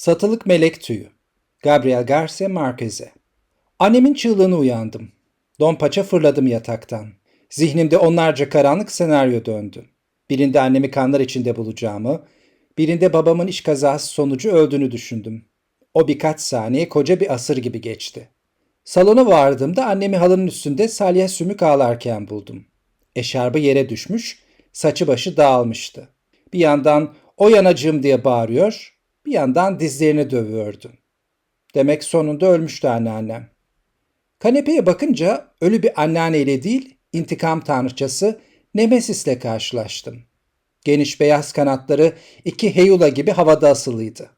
Satılık Melek Tüyü Gabriel Garcia Marquez'e Annemin çığlığını uyandım. Don paça fırladım yataktan. Zihnimde onlarca karanlık senaryo döndü. Birinde annemi kanlar içinde bulacağımı, birinde babamın iş kazası sonucu öldüğünü düşündüm. O birkaç saniye koca bir asır gibi geçti. Salona vardığımda annemi halının üstünde salya sümük ağlarken buldum. Eşarbı yere düşmüş, saçı başı dağılmıştı. Bir yandan o yanacığım diye bağırıyor, bir yandan dizlerini dövüyordu. Demek sonunda ölmüştü anneannem. Kanepeye bakınca ölü bir anneanneyle değil, intikam tanrıçası Nemesis'le karşılaştım. Geniş beyaz kanatları iki heyula gibi havada asılıydı.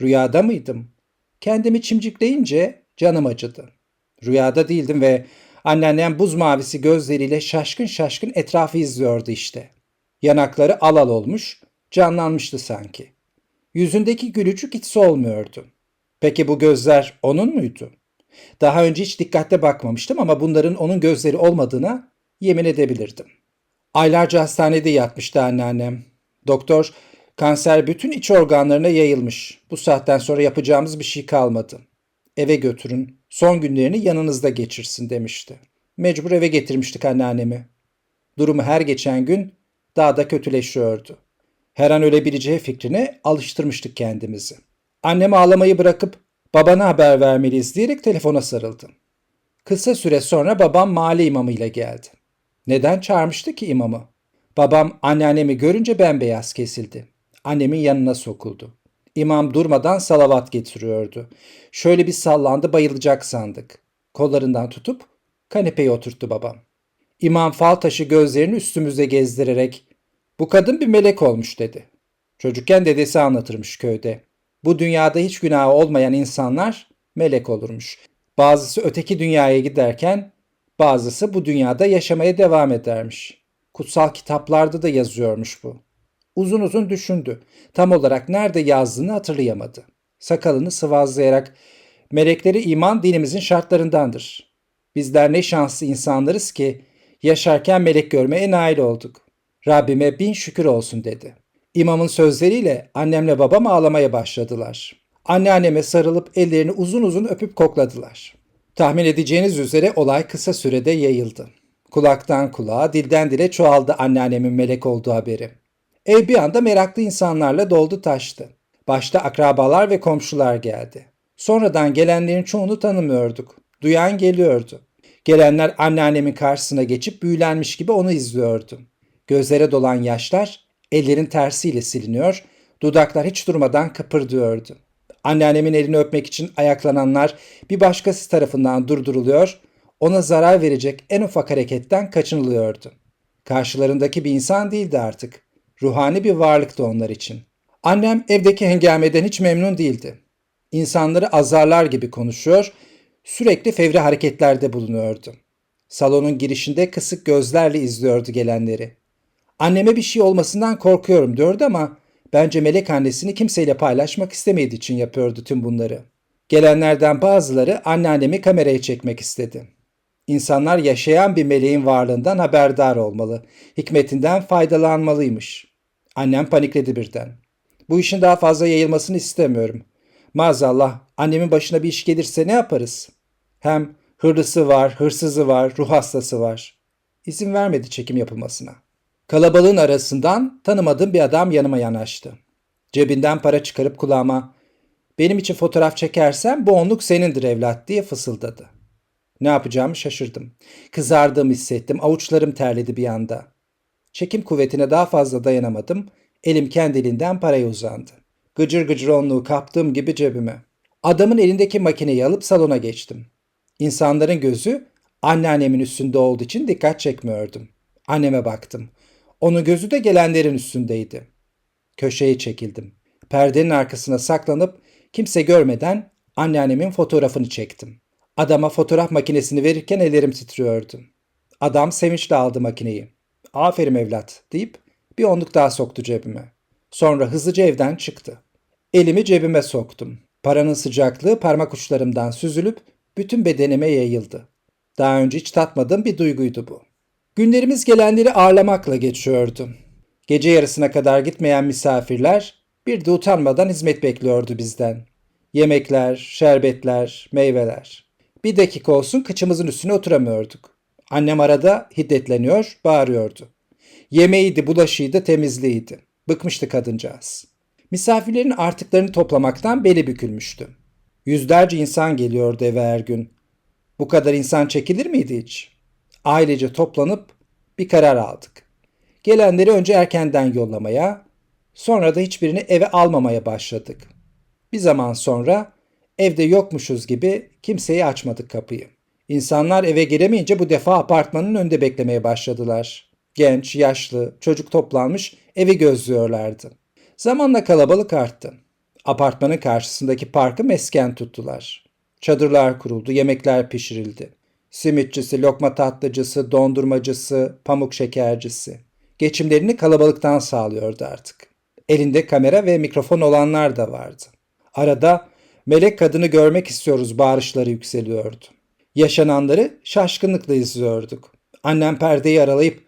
Rüyada mıydım? Kendimi çimcikleyince canım acıdı. Rüyada değildim ve anneannem buz mavisi gözleriyle şaşkın şaşkın etrafı izliyordu işte. Yanakları al al olmuş, canlanmıştı sanki. Yüzündeki gülücük hiç solmuyordu. Peki bu gözler onun muydu? Daha önce hiç dikkatle bakmamıştım ama bunların onun gözleri olmadığına yemin edebilirdim. Aylarca hastanede yatmıştı anneannem. Doktor, kanser bütün iç organlarına yayılmış. Bu saatten sonra yapacağımız bir şey kalmadı. Eve götürün, son günlerini yanınızda geçirsin demişti. Mecbur eve getirmiştik anneannemi. Durumu her geçen gün daha da kötüleşiyordu. Her an ölebileceği fikrine alıştırmıştık kendimizi. Annem ağlamayı bırakıp babana haber vermeliyiz diyerek telefona sarıldım. Kısa süre sonra babam mahalle imamıyla geldi. Neden çağırmıştı ki imamı? Babam anneannemi görünce bembeyaz kesildi. Annemin yanına sokuldu. İmam durmadan salavat getiriyordu. Şöyle bir sallandı bayılacak sandık. Kollarından tutup kanepeye oturttu babam. İmam fal taşı gözlerini üstümüze gezdirerek bu kadın bir melek olmuş dedi. Çocukken dedesi anlatırmış köyde. Bu dünyada hiç günahı olmayan insanlar melek olurmuş. Bazısı öteki dünyaya giderken bazısı bu dünyada yaşamaya devam edermiş. Kutsal kitaplarda da yazıyormuş bu. Uzun uzun düşündü. Tam olarak nerede yazdığını hatırlayamadı. Sakalını sıvazlayarak melekleri iman dinimizin şartlarındandır. Bizler ne şanslı insanlarız ki yaşarken melek görmeye nail olduk. Rabbime bin şükür olsun dedi. İmamın sözleriyle annemle babam ağlamaya başladılar. Anneanneme sarılıp ellerini uzun uzun öpüp kokladılar. Tahmin edeceğiniz üzere olay kısa sürede yayıldı. Kulaktan kulağa, dilden dile çoğaldı anneannemin melek olduğu haberi. Ev bir anda meraklı insanlarla doldu taştı. Başta akrabalar ve komşular geldi. Sonradan gelenlerin çoğunu tanımıyorduk. Duyan geliyordu. Gelenler anneannemin karşısına geçip büyülenmiş gibi onu izliyordu. Gözlere dolan yaşlar ellerin tersiyle siliniyor, dudaklar hiç durmadan kıpırdıyordu. Anneannemin elini öpmek için ayaklananlar bir başkası tarafından durduruluyor, ona zarar verecek en ufak hareketten kaçınılıyordu. Karşılarındaki bir insan değildi artık. Ruhani bir varlıktı onlar için. Annem evdeki hengameden hiç memnun değildi. İnsanları azarlar gibi konuşuyor, sürekli fevri hareketlerde bulunuyordu. Salonun girişinde kısık gözlerle izliyordu gelenleri. Anneme bir şey olmasından korkuyorum diyordu ama bence melek annesini kimseyle paylaşmak istemediği için yapıyordu tüm bunları. Gelenlerden bazıları anneannemi kameraya çekmek istedi. İnsanlar yaşayan bir meleğin varlığından haberdar olmalı, hikmetinden faydalanmalıymış. Annem panikledi birden. Bu işin daha fazla yayılmasını istemiyorum. Maazallah annemin başına bir iş gelirse ne yaparız? Hem hırlısı var, hırsızı var, ruh hastası var. İzin vermedi çekim yapılmasına. Kalabalığın arasından tanımadığım bir adam yanıma yanaştı. Cebinden para çıkarıp kulağıma benim için fotoğraf çekersen bu onluk senindir evlat diye fısıldadı. Ne yapacağımı şaşırdım. Kızardığımı hissettim, avuçlarım terledi bir anda. Çekim kuvvetine daha fazla dayanamadım, elim kendiliğinden paraya uzandı. Gıcır gıcır onluğu kaptığım gibi cebime. Adamın elindeki makineyi alıp salona geçtim. İnsanların gözü anneannemin üstünde olduğu için dikkat çekmiyordum. Anneme baktım. Onun gözü de gelenlerin üstündeydi. Köşeye çekildim. Perdenin arkasına saklanıp kimse görmeden anneannemin fotoğrafını çektim. Adama fotoğraf makinesini verirken ellerim titriyordu. Adam sevinçle aldı makineyi. Aferin evlat deyip bir onluk daha soktu cebime. Sonra hızlıca evden çıktı. Elimi cebime soktum. Paranın sıcaklığı parmak uçlarımdan süzülüp bütün bedenime yayıldı. Daha önce hiç tatmadığım bir duyguydu bu. Günlerimiz gelenleri ağırlamakla geçiyordu. Gece yarısına kadar gitmeyen misafirler Bir de utanmadan hizmet bekliyordu bizden. Yemekler, şerbetler, meyveler. Bir dakika olsun kıçımızın üstüne oturamıyorduk. Annem arada hiddetleniyor, bağırıyordu. Yemeğiydi, bulaşıydı, temizliğiydi. Bıkmıştı kadıncağız. Misafirlerin artıklarını toplamaktan beli bükülmüştü. Yüzlerce insan geliyordu eve her gün. Bu kadar insan çekilir miydi hiç? Ailece toplanıp bir karar aldık. Gelenleri önce erkenden yollamaya, sonra da hiçbirini eve almamaya başladık. Bir zaman sonra evde yokmuşuz gibi kimseye açmadık kapıyı. İnsanlar eve giremeyince bu defa apartmanın önünde beklemeye başladılar. Genç, yaşlı, çocuk toplanmış evi gözlüyorlardı. Zamanla kalabalık arttı. Apartmanın karşısındaki parkı mesken tuttular. Çadırlar kuruldu, yemekler pişirildi. Simitçisi, lokma tatlıcısı, dondurmacısı, pamuk şekercisi. Geçimlerini kalabalıktan sağlıyordu artık. Elinde kamera ve mikrofon olanlar da vardı. Arada melek kadını görmek istiyoruz bağırışları yükseliyordu. Yaşananları şaşkınlıkla izliyorduk. Annem perdeyi aralayıp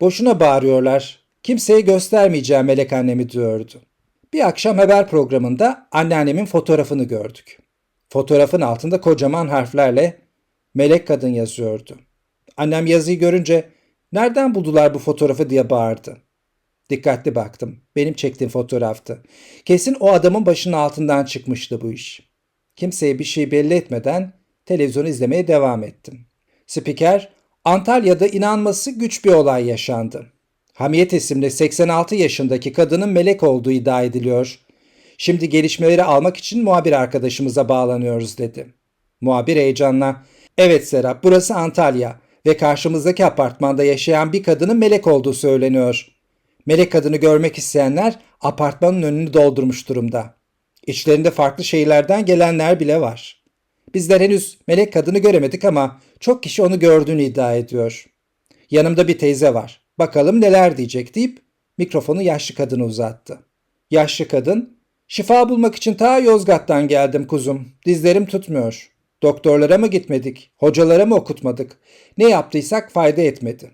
boşuna bağırıyorlar. Kimseye göstermeyeceğim melek annemi diyordu. Bir akşam haber programında anneannemin fotoğrafını gördük. Fotoğrafın altında kocaman harflerle melek kadın yazıyordu. Annem yazıyı görünce nereden buldular bu fotoğrafı diye bağırdı. Dikkatli baktım. Benim çektiğim fotoğraftı. Kesin o adamın başının altından çıkmıştı bu iş. Kimseye bir şey belli etmeden televizyon izlemeye devam ettim. Spiker, Antalya'da inanması güç bir olay yaşandı. Hamiyet isimli 86 yaşındaki kadının melek olduğu iddia ediliyor. Şimdi gelişmeleri almak için muhabir arkadaşımıza bağlanıyoruz dedi. Muhabir heyecanla, evet Serap burası Antalya ve karşımızdaki apartmanda yaşayan bir kadının melek olduğu söyleniyor. Melek kadını görmek isteyenler apartmanın önünü doldurmuş durumda. İçlerinde farklı şehirlerden gelenler bile var. Bizler henüz melek kadını göremedik ama çok kişi onu gördüğünü iddia ediyor. Yanımda bir teyze var. Bakalım neler diyecek deyip mikrofonu yaşlı kadına uzattı. Yaşlı kadın, şifa bulmak için ta Yozgat'tan geldim kuzum. Dizlerim tutmuyor. Doktorlara mı gitmedik, hocalara mı okutmadık? Ne yaptıysak fayda etmedi.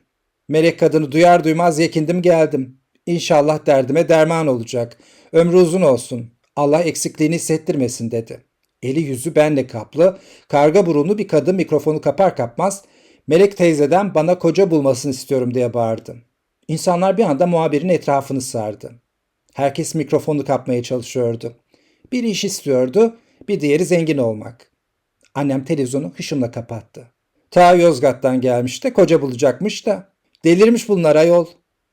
Melek kadını duyar duymaz yekindim geldim. İnşallah derdime derman olacak. Ömrü uzun olsun. Allah eksikliğini hissettirmesin dedi. Eli yüzü benle kaplı, karga burunlu bir kadın mikrofonu kapar kapmaz Melek teyzeden bana koca bulmasını istiyorum diye bağırdı. İnsanlar bir anda muhabirin etrafını sardı. Herkes mikrofonu kapmaya çalışıyordu. Bir iş istiyordu, bir diğeri zengin olmak. Annem televizyonu hışımla kapattı. Ta Yozgat'tan gelmiş de koca bulacakmış da. Delirmiş bunlar ayol.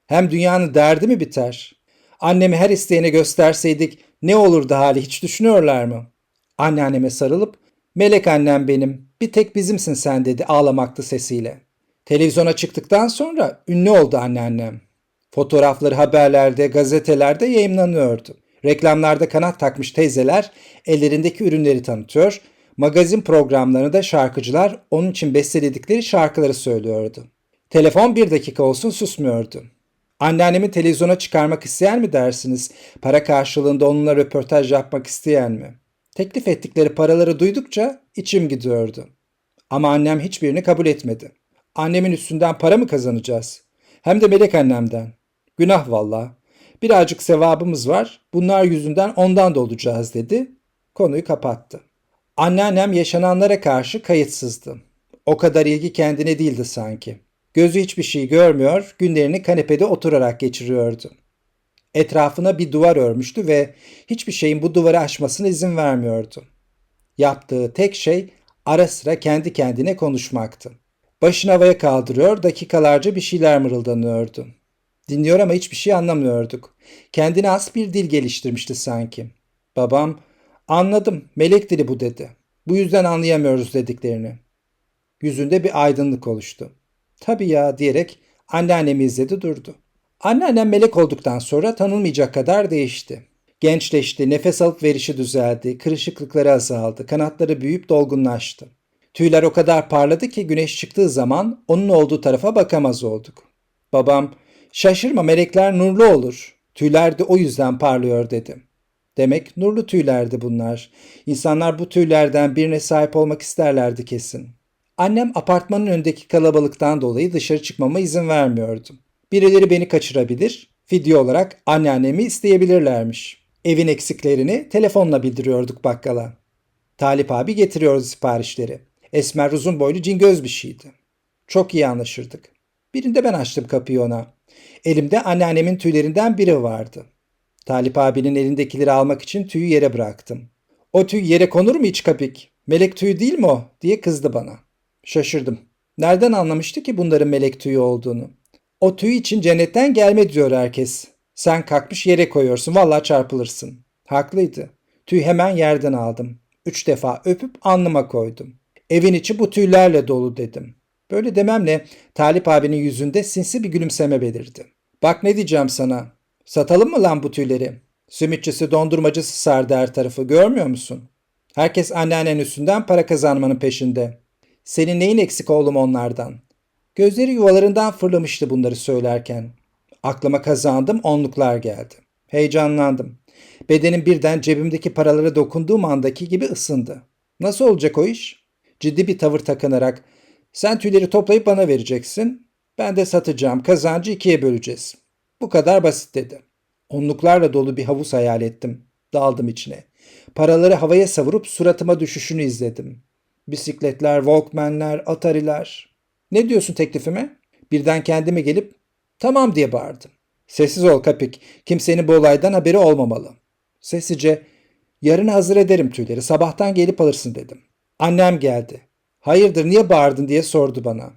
Hem dünyanın derdi mi biter? Annemi her isteyene gösterseydik ne olurdu hali hiç düşünüyorlar mı? Anneanneme sarılıp melek annem benim bir tek bizimsin sen dedi ağlamaktı sesiyle. Televizyona çıktıktan sonra ünlü oldu anneannem. Fotoğrafları haberlerde, gazetelerde yayınlanıyordu. Reklamlarda kanat takmış teyzeler ellerindeki ürünleri tanıtıyor, magazin programlarında şarkıcılar onun için besteledikleri şarkıları söylüyordu. Telefon bir dakika olsun susmuyordu. Anneannemi televizyona çıkarmak isteyen mi dersiniz? Para karşılığında onunla röportaj yapmak isteyen mi? Teklif ettikleri paraları duydukça içim gidiyordu. Ama annem hiçbirini kabul etmedi. Annemin üstünden para mı kazanacağız? Hem de melek annemden. Günah valla. Birazcık sevabımız var. Bunlar yüzünden ondan da olacağız dedi. Konuyu kapattı. Anneannem yaşananlara karşı kayıtsızdı. O kadar ilgi kendine değildi sanki. Gözü hiçbir şey görmüyor, günlerini kanepede oturarak geçiriyordu. Etrafına bir duvar örmüştü ve hiçbir şeyin bu duvarı aşmasına izin vermiyordu. Yaptığı tek şey ara sıra kendi kendine konuşmaktı. Başını havaya kaldırıyor, dakikalarca bir şeyler mırıldanıyordu. Dinliyor ama hiçbir şey anlamıyorduk. Kendine az bir dil geliştirmişti sanki. Babam, anladım, melek dili bu dedi. Bu yüzden anlayamıyoruz dediklerini. Yüzünde bir aydınlık oluştu. Tabii ya diyerek anneannemi izledi durdu. Anneannem melek olduktan sonra tanınmayacak kadar değişti. Gençleşti, nefes alıp verişi düzeldi, kırışıklıkları azaldı, kanatları büyüyüp dolgunlaştı. Tüyler o kadar parladı ki güneş çıktığı zaman onun olduğu tarafa bakamaz olduk. Babam, şaşırma melekler nurlu olur. Tüyler de o yüzden parlıyor dedi. Demek nurlu tüylerdi bunlar. İnsanlar bu tüylerden birine sahip olmak isterlerdi kesin. Annem apartmanın önündeki kalabalıktan dolayı dışarı çıkmama izin vermiyordu. Birileri beni kaçırabilir, fidye olarak anneannemi isteyebilirlermiş. Evin eksiklerini telefonla bildiriyorduk bakkala. Talip abi getiriyordu siparişleri. Esmer uzun boylu cingöz bir şeydi. Çok iyi anlaşırdık. Birinde ben açtım kapıyı ona. Elimde anneannemin tüylerinden biri vardı. Talip abinin elindekileri almak için tüyü yere bıraktım. O tüy yere konur mu hiç kapik? Melek tüyü değil mi o? diye kızdı bana. Şaşırdım. Nereden anlamıştı ki bunların melek tüyü olduğunu? O tüy için cennetten gelme diyor herkes. Sen kalkmış yere koyuyorsun vallahi çarpılırsın. Haklıydı. Tüy hemen yerden aldım. Üç defa öpüp alnıma koydum. Evin içi bu tüylerle dolu dedim. Böyle dememle Talip abinin yüzünde sinsi bir gülümseme belirdi. Bak ne diyeceğim sana. Satalım mı lan bu tüyleri? Simitçisi dondurmacısı sardı her tarafı görmüyor musun? Herkes anneannen üstünden para kazanmanın peşinde. Senin neyin eksik oğlum onlardan? Gözleri yuvalarından fırlamıştı bunları söylerken. Aklıma kazandım onluklar geldi. Heyecanlandım. Bedenim birden cebimdeki paralara dokunduğum andaki gibi ısındı. Nasıl olacak o iş? Ciddi bir tavır takınarak sen tüyleri toplayıp bana vereceksin. Ben de satacağım. Kazancı ikiye böleceğiz. Bu kadar basit dedi. Onluklarla dolu bir havuz hayal ettim. Daldım içine. Paraları havaya savurup suratıma düşüşünü izledim. Bisikletler, Walkman'ler, Atari'ler. Ne diyorsun teklifime? Birden kendime gelip tamam diye bağırdım. Sessiz ol Kapik. Kimsenin bu olaydan haberi olmamalı. Sessizce yarın hazır ederim tüyleri. Sabahtan gelip alırsın dedim. Annem geldi. Hayırdır niye bağırdın diye sordu bana.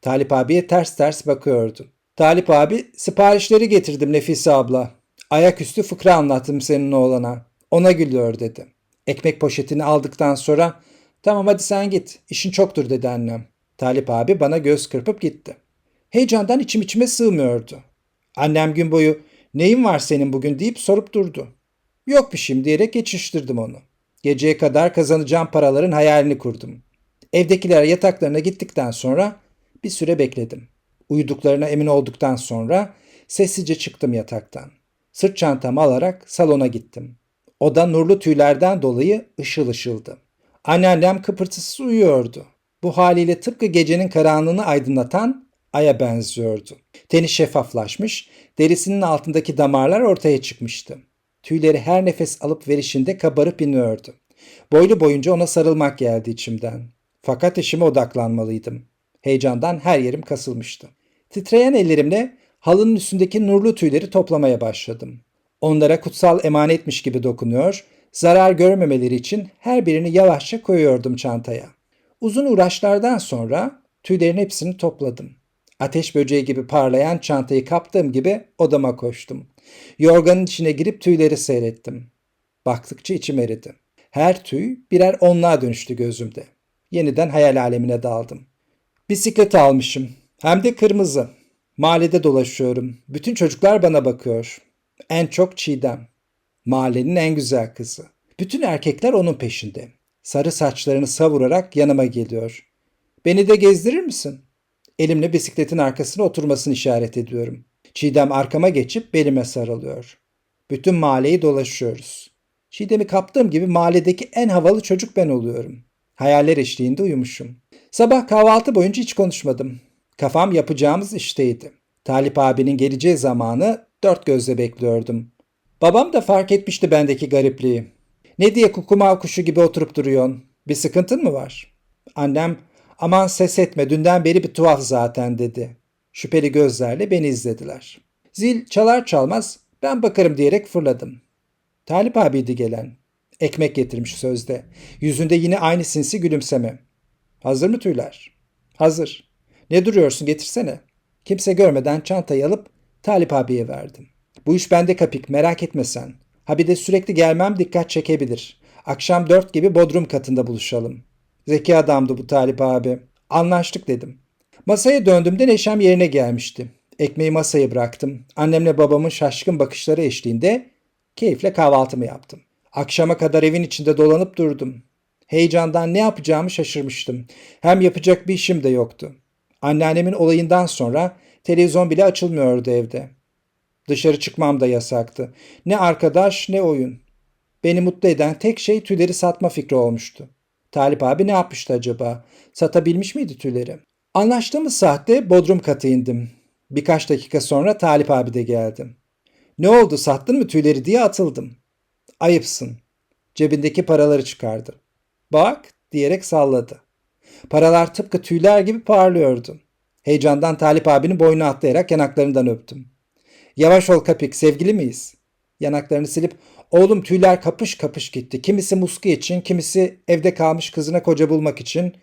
Talip abiye ters ters bakıyordu. Talip abi siparişleri getirdim Nefise abla. Ayaküstü fıkra anlattım senin oğlana. Ona gülüyor dedi. Ekmek poşetini aldıktan sonra tamam hadi sen git işin çoktur dedi annem. Talip abi bana göz kırpıp gitti. Heyecandan içim içime sığmıyordu. Annem gün boyu neyin var senin bugün deyip sorup durdu. Yok bir şeyim diyerek geçiştirdim onu. Geceye kadar kazanacağım paraların hayalini kurdum. Evdekiler yataklarına gittikten sonra bir süre bekledim. Uyuduklarına emin olduktan sonra sessizce çıktım yataktan. Sırt çantamı alarak salona gittim. Oda nurlu tüylerden dolayı ışıl ışıldı. Anneannem kıpırtısız uyuyordu. Bu haliyle tıpkı gecenin karanlığını aydınlatan aya benziyordu. Teni şeffaflaşmış, derisinin altındaki damarlar ortaya çıkmıştı. Tüyleri her nefes alıp verişinde kabarıp iniyordu. Boylu boyunca ona sarılmak geldi içimden. Fakat işime odaklanmalıydım. Heyecandan her yerim kasılmıştı. Titreyen ellerimle halının üstündeki nurlu tüyleri toplamaya başladım. Onlara kutsal emanetmiş gibi dokunuyor, zarar görmemeleri için her birini yavaşça koyuyordum çantaya. Uzun uğraşlardan sonra tüylerin hepsini topladım. Ateş böceği gibi parlayan çantayı kaptığım gibi odama koştum. Yorganın içine girip tüyleri seyrettim. Baktıkça içim eridi. Her tüy birer onluğa dönüştü gözümde. Yeniden hayal alemine daldım. Bisiklet almışım. Hem de kırmızı. Mahallede dolaşıyorum. Bütün çocuklar bana bakıyor. En çok Çiğdem. Mahallenin en güzel kızı. Bütün erkekler onun peşinde. Sarı saçlarını savurarak yanıma geliyor. Beni de gezdirir misin? Elimle bisikletin arkasına oturmasını işaret ediyorum. Çiğdem arkama geçip belime sarılıyor. Bütün mahalleyi dolaşıyoruz. Çiğdem'i kaptığım gibi mahalledeki en havalı çocuk ben oluyorum. Hayaller eşliğinde uyumuşum. Sabah kahvaltı boyunca hiç konuşmadım. Kafam yapacağımız işteydi. Talip abinin geleceği zamanı dört gözle bekliyordum. Babam da fark etmişti bendeki garipliği. Ne diye kukumav kuşu gibi oturup duruyorsun? Bir sıkıntın mı var? Annem aman ses etme dünden beri bir tuhaf zaten dedi. Şüpheli gözlerle beni izlediler. Zil çalar çalmaz ben bakarım diyerek fırladım. Talip abiydi gelen. Ekmek getirmiş sözde. Yüzünde yine aynı sinsi gülümseme. Hazır mı tüyler? Hazır. Ne duruyorsun getirsene. Kimse görmeden çantayı alıp Talip abiye verdim. Bu iş bende kapik merak etme sen. Ha bir de sürekli gelmem dikkat çekebilir. Akşam dört gibi bodrum katında buluşalım. Zeki adamdı bu Talip abi. Anlaştık dedim. Masaya döndüğümde neşem yerine gelmişti. Ekmeği masaya bıraktım. Annemle babamın şaşkın bakışları eşliğinde keyifle kahvaltımı yaptım. Akşama kadar evin içinde dolanıp durdum. Heyecandan ne yapacağımı şaşırmıştım. Hem yapacak bir işim de yoktu. Anneannemin olayından sonra televizyon bile açılmıyordu evde. Dışarı çıkmam da yasaktı. Ne arkadaş ne oyun. Beni mutlu eden tek şey tüyleri satma fikri olmuştu. Talip abi ne yapmıştı acaba? Satabilmiş miydi tüyleri? Anlaştığımız saatte bodrum katı indim. Birkaç dakika sonra Talip abi de geldi. Ne oldu sattın mı tüyleri diye atıldım. Ayıpsın. Cebindeki paraları çıkardı. Bak diyerek salladı. Paralar tıpkı tüyler gibi parlıyordu. Heyecandan Talip abinin boynuna atlayarak yanaklarından öptüm. Yavaş ol kapik sevgili miyiz? Yanaklarını silip oğlum tüyler kapış kapış gitti. Kimisi muski için, kimisi evde kalmış kızına koca bulmak için,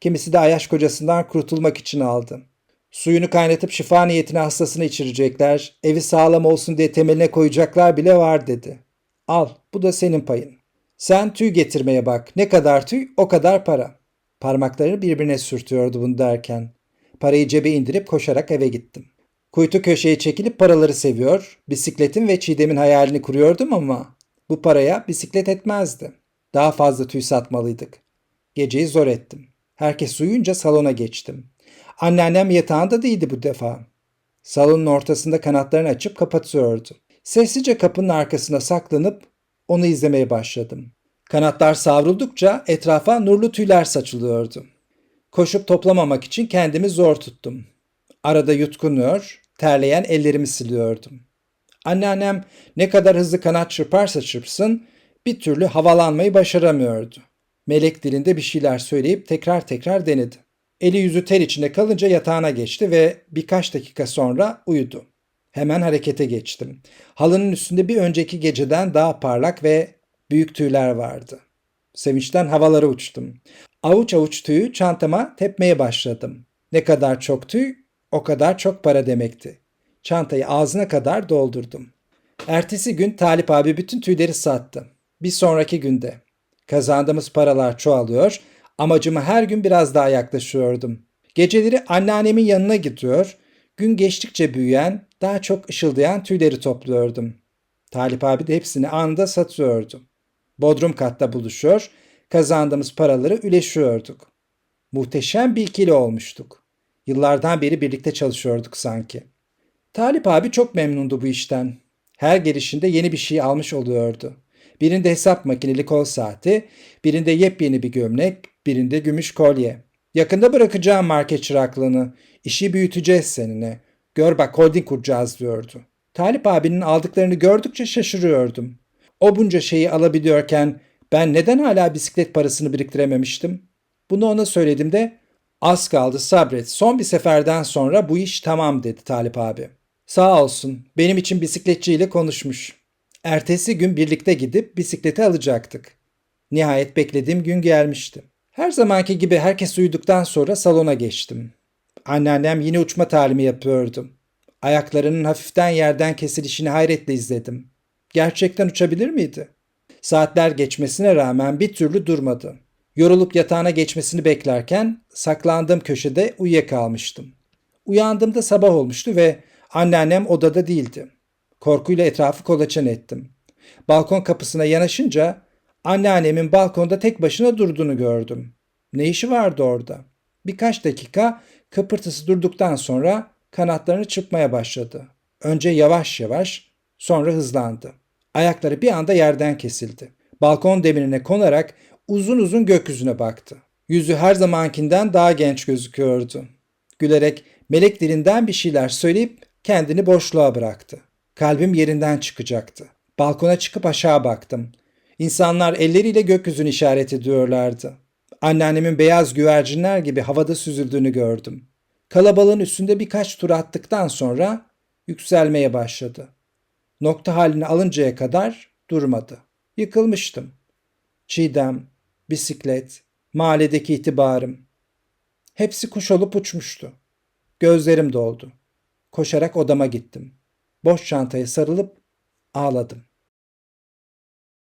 kimisi de ayaş kocasından kurtulmak için aldı. Suyunu kaynatıp şifa niyetine hastasını içirecekler, evi sağlam olsun diye temeline koyacaklar bile var dedi. Al bu da senin payın. Sen tüy getirmeye bak. Ne kadar tüy o kadar para. Parmaklarını birbirine sürtüyordu bunu derken. Parayı cebe indirip koşarak eve gittim. Kuytu köşeye çekilip paraları seviyor, bisikletin ve Çiğdem'in hayalini kuruyordum ama bu paraya bisiklet etmezdi. Daha fazla tüy satmalıydık. Geceyi zor ettim. Herkes uyuyunca salona geçtim. Anneannem yatağında değildi bu defa. Salonun ortasında kanatlarını açıp kapatıyordu. Sessizce kapının arkasına saklanıp onu izlemeye başladım. Kanatlar savruldukça etrafa nurlu tüyler saçılıyordu. Koşup toplamamak için kendimi zor tuttum. Arada yutkunuyor, terleyen ellerimi siliyordum. Anneannem ne kadar hızlı kanat çırparsa çırpsın bir türlü havalanmayı başaramıyordu. Melek dilinde bir şeyler söyleyip tekrar tekrar denedi. Eli yüzü ter içinde kalınca yatağına geçti ve birkaç dakika sonra uyudu. Hemen harekete geçtim. Halının üstünde bir önceki geceden daha parlak ve büyük tüyler vardı. Sevinçten havalara uçtum. Avuç avuç tüyü çantama tepmeye başladım. Ne kadar çok tüy, o kadar çok para demekti. Çantayı ağzına kadar doldurdum. Ertesi gün Talip abi bütün tüyleri sattı. Bir sonraki günde. Kazandığımız paralar çoğalıyor, amacıma her gün biraz daha yaklaşıyordum. Geceleri anneannemin yanına gidiyor, gün geçtikçe büyüyen, daha çok ışıldayan tüyleri topluyordum. Talip abi de hepsini anında satıyordu. Bodrum katta buluşuyor, kazandığımız paraları üleşiyorduk. Muhteşem bir ikili olmuştuk. Yıllardan beri birlikte çalışıyorduk sanki. Talip abi çok memnundu bu işten. Her gelişinde yeni bir şey almış oluyordu. Birinde hesap makineli kol saati, birinde yepyeni bir gömlek, birinde gümüş kolye. Yakında bırakacağım market çıraklığını. İşi büyüteceğiz seninle. Gör bak holding kuracağız diyordu. Talip abinin aldıklarını gördükçe şaşırıyordum. O bunca şeyi alabiliyorken ben neden hala bisiklet parasını biriktirememiştim? Bunu ona söyledim de az kaldı sabret son bir seferden sonra bu iş tamam dedi Talip abi. Sağ olsun benim için bisikletçiyle konuşmuş. Ertesi gün birlikte gidip bisikleti alacaktık. Nihayet beklediğim gün gelmişti. Her zamanki gibi herkes uyuduktan sonra salona geçtim. Anneannem yine uçma talimi yapıyordu. Ayaklarının hafiften yerden kesilişini hayretle izledim. Gerçekten uçabilir miydi? Saatler geçmesine rağmen bir türlü durmadı. Yorulup yatağına geçmesini beklerken saklandığım köşede uyuyakalmıştım. Uyandığımda sabah olmuştu ve anneannem odada değildi. Korkuyla etrafı kolaçan ettim. Balkon kapısına yanaşınca anneannemin balkonda tek başına durduğunu gördüm. Ne işi vardı orada? Birkaç dakika kıpırtısı durduktan sonra kanatlarını çırpmaya başladı. Önce yavaş yavaş, sonra hızlandı. Ayakları bir anda yerden kesildi. Balkon demirine konarak uzun uzun gökyüzüne baktı. Yüzü her zamankinden daha genç gözüküyordu. Gülerek melek dilinden bir şeyler söyleyip kendini boşluğa bıraktı. Kalbim yerinden çıkacaktı. Balkona çıkıp aşağı baktım. İnsanlar elleriyle gökyüzünü işaret ediyorlardı. Anneannemin beyaz güvercinler gibi havada süzüldüğünü gördüm. Kalabalığın üstünde birkaç tur attıktan sonra yükselmeye başladı. Nokta halini alıncaya kadar durmadı. Yıkılmıştım. Çiğdem, bisiklet, mahalledeki itibarım. Hepsi kuş olup uçmuştu. Gözlerim doldu. Koşarak odama gittim. Boş çantaya sarılıp ağladım.